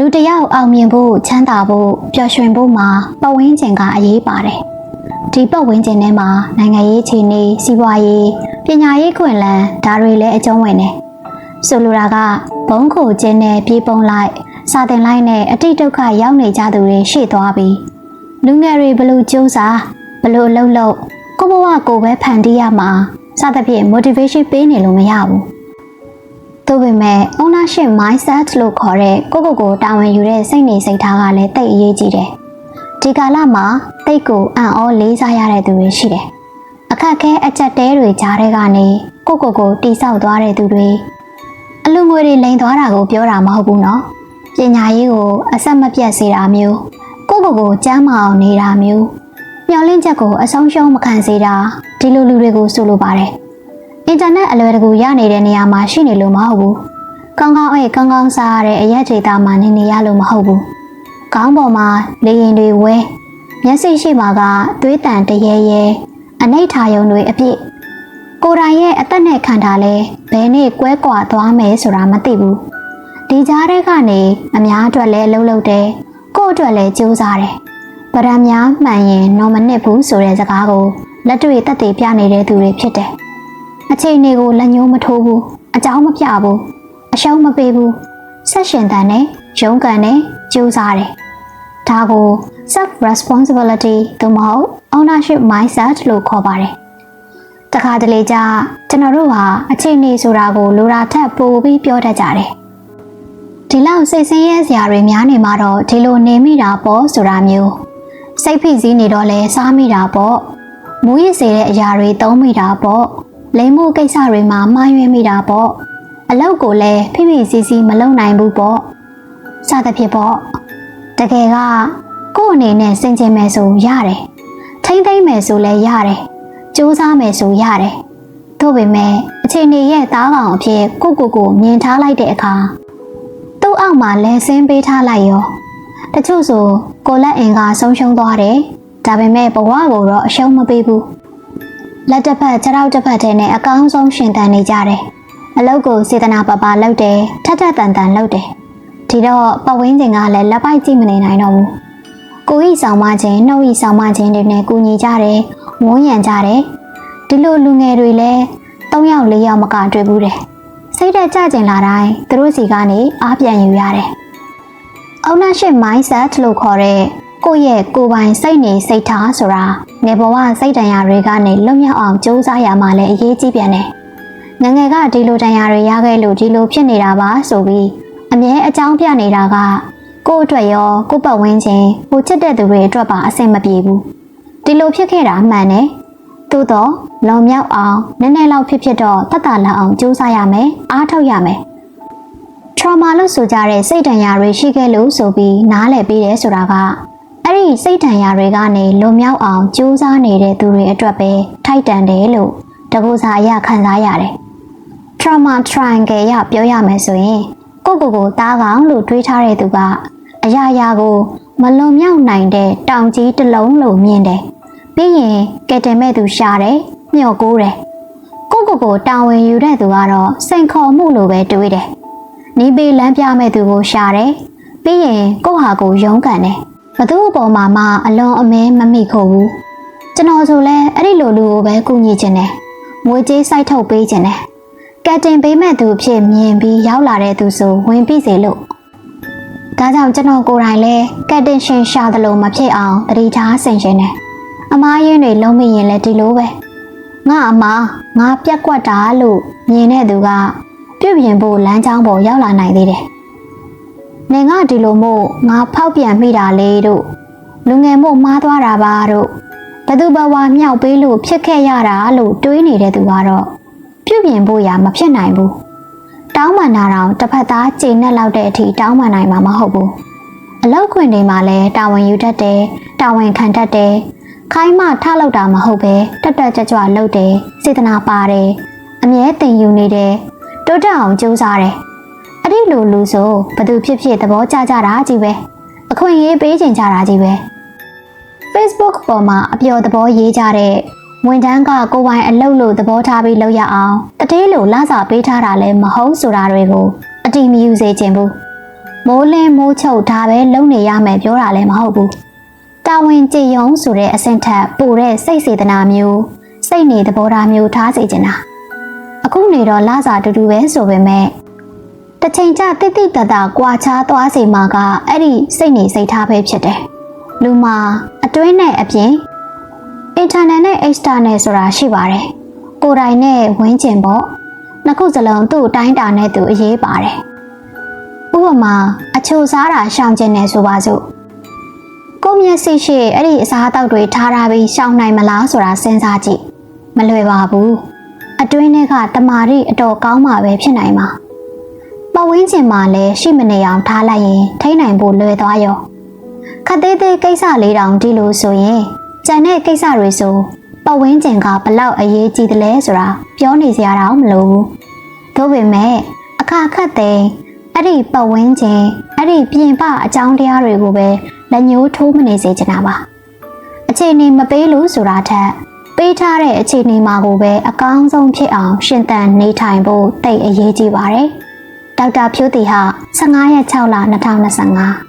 လူတစ်ယောက်အောင်မြင်ဖို့ချမ်းသာဖို့ပျော်ရွှင်ဖို့မှာပတ်ဝန်းကျင်ကအရေးပါတယ်ဒီပတ်ဝန်းကျင်ထဲမှာနိုင်ငံရေးအခြေအနေစီးပွားရေးပညာရေးခွင့်လန်းဒါတွေလည်းအကျုံးဝင်တယ်ဆိုလိုတာကဘုံခိုကျင်းနဲ့ပြေးပုံလိုက်စာတင်လိုက်နဲ့အတိတ်ဒုက္ခရောက်နေကြသူတွေရှေ့သွားပြီးလူငယ်တွေဘလို့စူးစားဘလို့လှုပ်လှုပ်ကိုဘဝကိုပဲဖန်တီးရမှာစသဖြင့် motivation ပေးနေလို့မရဘူး သို့ပေမဲ့ ownership mindset လို့ခေါ်တဲ့ကိုယ့်ကိုယ်ကိုတာဝန်ယူတဲ့စိတ်နေစိတ်ထားကလည်းတိတ်အရေးကြီးတယ်ဒီကာလမှာတိတ်ကိုအံ့ဩလေးစားရတဲ့သူတွေရှိတယ်အခက်အခဲအကြက်တဲတွေကြားထဲကနေကိုယ့်ကိုယ်ကိုတိဆောက်သွားတဲ့သူတွေအလူငွေတွေလိန်သွားတာကိုပြောတာမဟုတ်ဘူးနော်ပညာရေးကိုအဆက်မပြတ်စေတာမျိုးကိုယ့်ကိုယ်ကိုကျမ်းမာအောင်နေတာမျိုးမျောလင့်ချက်ကိုအဆုံးရှုံးမခံစေတာဒီလိုလူတွေကိုဆိုလိုပါတယ် အင်တာနက်အလွယ်တကူရနေတဲ့နေရာမှာရှိနေလို့မဟုတ်ဘူးကောင်းကောင်းအိတ်ကောင်းကောင်းစားရတဲ့အရက်ဒေတာမှာနေနေရလို့မဟုတ်ဘူးခေါင်းပေါ်မှာလေရင်တွေဝဲမျက်စိရှိမှာကသွေးတန်တရေရဲအနိဋ္ဌာယုံတွေအပြည့်ကိုယ်တိုင်ရဲ့အသက်နဲ့ခံတာလဲဘယ်နေ့ကွဲကွာသွားမယ်ဆိုတာမသိဘူးဒီကြားထဲကနေအများအတွက်လဲလှုပ်လှုပ်တယ်ကိုယ့်အတွက်လဲကြိုးစားတယ်ဗရမ်းများမှန်ရင်တော့မနစ်ဘူးဆိုတဲ့စကားကိုလက်တွေ့တက်တည်ပြနေတဲ့သူတွေဖြစ်တယ် အချိန်တွေကိုလက်ညှိုးမထိုးဘူးအကြောင်းမပြဘူးအရှုံးမပေးဘူးဆက်ရှင်တန်နဲ့ရုန်းကန်နဲ့ကြိုးစားတယ်ဒါကို self responsibility သို့မဟုတ် ownership mindset လို့ခေါ်ပါတယ်တခါတလေကြာကျွန်တော်တို့ဟာအချိန်နေဆိုတာကိုလိုတာထက်ပိုပြီးပြောတတ်ကြတယ်ဒီလောက်စိတ်ဆင်းရဲစရာတွေများနေမှာတော့ဒီလိုနေမိတာပေါ့ဆိုတာမျိုးစိတ်ဖိစီးနေတော့လဲစားမိတာပေါ့မူးရစ်စေတဲ့အရာတွေသုံးမိတာပေါ့ လိမ်မှုကိစ္စတွေမှာမှားယွင်းမိတာပေါ့အလောက်ကိုလည်းဖိဖိစီးစီးမလုံနိုင်ဘူးပေါ့စသဖြင့်ပေါ့တကယ်ကကို့အနေနဲ့စင်ကြင်မယ်ဆိုရတယ်ထိမ့်သိမ့်မယ်ဆိုလည်းရတယ်စူးစမ်းမယ်ဆိုရတယ်သို့ပေမဲ့အချိန်ကြီးရဲ့သားကောင်အဖြစ်ကိုကိုကိုမြင်ထားလိုက်တဲ့အခါသူ့အောက်မှာလဲဆင်းပေးထားလိုက်ရောတချို့ဆိုကိုလက်အင်ကဆုံးရှုံးသွားတယ်ဒါပေမဲ့ဘဝကိုတော့အရှုံးမပေးဘူး လက်တစ်ဖက်ခြေထောက်တစ်ဖက်ထဲနဲ့အကောင်းဆုံးရှင်သန်နေကြတယ်အလုပ်ကိုစေတနာပပလုပ်တယ်ထက်ထက်တန်တန်လုပ်တယ်ဒီတော့ပဝင်းကျင်ကလည်းလက်ပိုက်ကြည့်မနေနိုင်တော့ဘူးကိုဤဆောင်မခြင်းနှုတ်ဤဆောင်မခြင်းတွေနဲ့ကူညီကြတယ်ဝန်းရံကြတယ်ဒီလိုလူငယ်တွေလည်း၃ယောက်၄ယောက်မကတွေ့ဘူးတယ်စိတ်တက်ကြကျင်လာတိုင်းသူတို့စီကနေအားပြန်ယူရတယ် ownership mindset လို့ခေါ်တဲ့ ကိုယ့်ရဲ့ကိုယ်ပိုင်စိတ်နေစိတ်ထားဆိုတာငယ်ဘဝစိတ်တန်ရာတွေကနေလွတ်မြောက်အောင်ကြိုးစားရမှလည်းအရေးကြီးပြန်တယ်ငငယ်ကဒီလိုတန်ရာတွေရခဲ့လို့ဒီလိုဖြစ်နေတာပါဆိုပြီးအမြဲအကြောင်းပြနေတာကကိုယ့်အတွက်ရောကိုယ့်ပတ်ဝန်းကျင်ကိုချစ်တဲ့သူတွေအတွက်ပါအဆင်မပြေဘူးဒီလိုဖြစ်ခဲ့တာမှန်တယ်သို့တော့လုံမြောက်အောင်နည်းနည်းလောက်ဖြစ်ဖြစ်တော့တတ်တာလောက်အောင်ကြိုးစားရမယ်အားထုတ်ရမယ် trauma လို့ဆိုကြတဲ့စိတ်ဒဏ်ရာတွေရှိခဲ့လို့ဆိုပြီးနားလည်ပေးတယ်ဆိုတာက အဲ့ဒီစိတ်ဒဏ်ရာတွေကနေလွန်မြောက်အောင်ကြိုးစားနေတဲ့သူတွေအတွက်ပဲထိုက်တန်တယ်လို့တကူစာအရခံစားရတယ်။ trauma triangle ရပြောရမယ်ဆိုရင်ကိုယ့်ကိုယ်ကိုတားကောင်လို့တွေးထားတဲ့သူကအရာရာကိုမလွန်မြောက်နိုင်တဲ့တောင်ကြီးတစ်လုံးလို့မြင်တယ်။ပြီးရင်ကဲတင်မဲ့သူရှာတယ်၊မျှော်ကိုးတယ်။ကိုယ့်ကိုယ်ကိုတာဝန်ယူတဲ့သူကတော့စိန်ခေါ်မှုလို့ပဲတွေးတယ်။နီးပေးလမ်းပြမဲ့သူကိုရှာတယ်။ပြီးရင်ကိုယ့်ဟာကိုယ်ရုန်းကန်တယ်။ ဘသူ့အပေါ်မှာမှအလွန်အမဲမမိခို့ဘူး။ကျွန်တော်ဆိုလဲအဲ့ဒီလိုလူကိုပဲကူညီခြင်းတယ်။ငွေကြေးစိုက်ထုတ်ပေးခြင်းတယ်။ကက်တင်ပေးမဲ့သူအဖြစ်မြင်ပြီးရောက်လာတဲ့သူဆိုဝင်ပြီးစေလို့ဒါကြောင့်ကျွန်တော်ကိုယ်တိုင်လဲကက်တင်ရှင်ရှာတယ်လို့မဖြစ်အောင်တတိထားဆင်ရှင်တယ်။အမားရင်းတွေလုံးမိရင်လည်းဒီလိုပဲ။ငါအမားငါပြက်ကွက်တာလို့မြင်တဲ့သူကပြုတ်ပြင်ဖို့လမ်းကြောင်းပေါ်ရောက်လာနိုင်သေးတယ်။ နေငါဒီလိုမို့ငါဖောက်ပြန်မိတာလေတို့လူငယ်မို့မှားသွားတာပါတို့ဘသူဘဝမြောက်ပေးလို့ဖြစ်ခဲ့ရတာလို့တွေးနေတဲ့သူကတော့ပြုတ်ပြင်ဖို့ရာမဖြစ်နိုင်ဘူး။တောင်းပန်တာတော့တစ်ဖက်သားချိန်နဲ့လောက်တဲ့အထိတောင်းပန်နိုင်မှာမဟုတ်ဘူး။အလောက်ခွင့်တွေမှာလည်းတာဝန်ယူတတ်တယ်တာဝန်ခံတတ်တယ်ခိုင်းမထလောက်တာမဟုတ်ပဲတက်တက်ကြွကြွလုပ်တယ်စေတနာပါတယ်အမြဲတင်ယူနေတယ်တိုးတက်အောင်ကြိုးစားတယ်အဲ့ဒီ လိုလူဆိုဘသူဖြစ်ဖြစ်သဘောကျကြတာကြီးပဲအခွင့်အရေးပေးချင်ကြတာကြီးပဲ Facebook ပေါ်မှာအပျော်သဘောရေးကြတဲ့ဝန်ထမ်းကကိုယ်ပိုင်အလုပ်လို့သဘောထားပြီးလုပ်ရအောင်တတိလို့လစာပေးထားတာလည်းမဟုတ်ဆိုတာတွေကိုအတိမယူစေချင်ဘူးမိုးလင်းမိုးချုပ်ဒါပဲလုံနေရမယ်ပြောတာလည်းမဟုတ်ဘူးတာဝန်ကြည်ယုံဆိုတဲ့အဆင့်ထက်ပိုတဲ့စိတ်စေတနာမျိုးစိတ်နေသဘောထားမျိုးထားစေချင်တာအခုနေတော့လစာတူတူပဲဆိုပေမဲ့ တစ်ချိန်ကျတိတိတတ်တာကွာခြားသွားစေမှာကအဲ့ဒီစိတ်နေစိတ်ထားပဲဖြစ်တယ်လူမှာအတွင်းနဲ့အပြင် internal နဲ့ external ဆိုတာရှိပါတယ်ကိုယ်တိုင်နဲ့ဝင်းကျင်ပေါ့နှစ်ခုစလုံးသူ့အတိုင်းတာနဲ့သူအရေးပါတယ်ဥပမာအချိုစားတာရှောင်ကျင်နေဆိုပါစို့ကိုယ့်မျက်စိရှိအဲ့ဒီအစားအသောက်တွေထားထားပြီးရှောင်နိုင်မလားဆိုတာစဉ်းစားကြည့်မလွယ်ပါဘူးအတွင်းထဲကတမာရီအတော်ကောင်းမှပဲဖြစ်နိုင်မှာ ပဝင်းကျင်မှာလည်းရှိမနေအောင်ထားလိုက်ရင်ထိနိုင်ဖို့လွယ်သွားရောခက်သေးသေးကိစ္စလေးတောင်ဒီလိုဆိုရင်ကြံတဲ့ကိစ္စတွေဆိုပဝင်းကျင်ကဘလောက်အရေးကြီးတယ်လဲဆိုတာပြောနေစရာတော့မလိုဘူးဒါပေမဲ့အခါခက်တဲ့အဲ့ဒီပဝင်းကျင်အဲ့ဒီပြင်ပအကြောင်းတရားတွေကိုပဲလက်ညှိုးထိုးမနေစေချင်တာပါအခြေအနေမပေးလို့ဆိုတာထက်ပေးထားတဲ့အခြေအနေမှာကိုပဲအကောင်းဆုံးဖြစ်အောင် ရှင်သန်နေထိုင်ဖို့တိတ်အရေးကြီးပါတယ် ဒေါက်တာဖြိုးတီဟာ15ရက်6လ2025